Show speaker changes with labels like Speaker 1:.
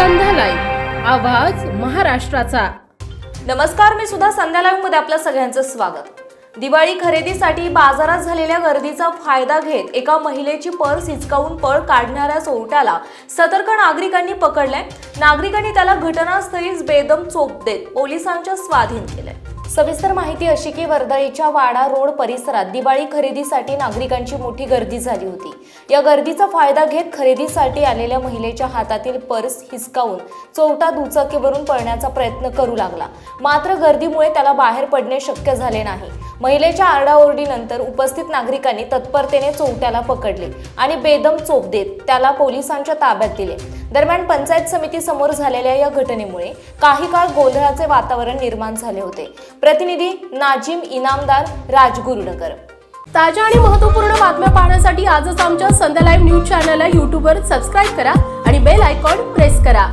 Speaker 1: संध्या आवाज महाराष्ट्राचा.
Speaker 2: नमस्कार मी सुद्धा संध्या लाईव्हमध्ये आपल्या सगळ्यांचं स्वागत. दिवाळी खरेदीसाठी बाजारात झालेल्या गर्दीचा फायदा घेत एका महिलेची पर्स हिचकावून पळ काढणाऱ्या चोरट्याला सतर्क नागरिकांनी पकडलाय. नागरिकांनी त्याला घटनास्थळीच बेदम चोप देत पोलिसांच्या स्वाधीन केलंय. सविस्तर माहिती अशी की वर्दळीच्या वाडा रोड परिसरात दिवाळी खरेदीसाठी नागरिकांची मोठी गर्दी झाली होती. या गर्दीचा फायदा घेत खरेदीसाठी आलेल्या महिलेच्या हातातील पर्स हिसकावून चौटा दुचाकीवरून पळण्याचा प्रयत्न करू लागला. मात्र गर्दीमुळे त्याला बाहेर पडणे शक्य झाले नाही. महिलेच्या आरडाओरडीनंतर उपस्थित नागरिकांनी तत्परतेने चौट्याला पकडले आणि बेदम चोप देत त्याला पोलिसांच्या ताब्यात दिले. दरम्यान पंचायत समिती समोर झालेल्या या घटनेमुळे काही काळ गोंधळाचे वातावरण निर्माण झाले होते. प्रतिनिधी नाजिम इनामदार राजगुरुनगर.
Speaker 1: ताज्या आणि महत्त्वपूर्ण बातम्या पाहण्यासाठी आजच आमच्या संध्या लाईव्ह न्यूज चॅनलला यूट्यूबवर सबस्क्राईब करा आणि बेल आयकॉन प्रेस करा.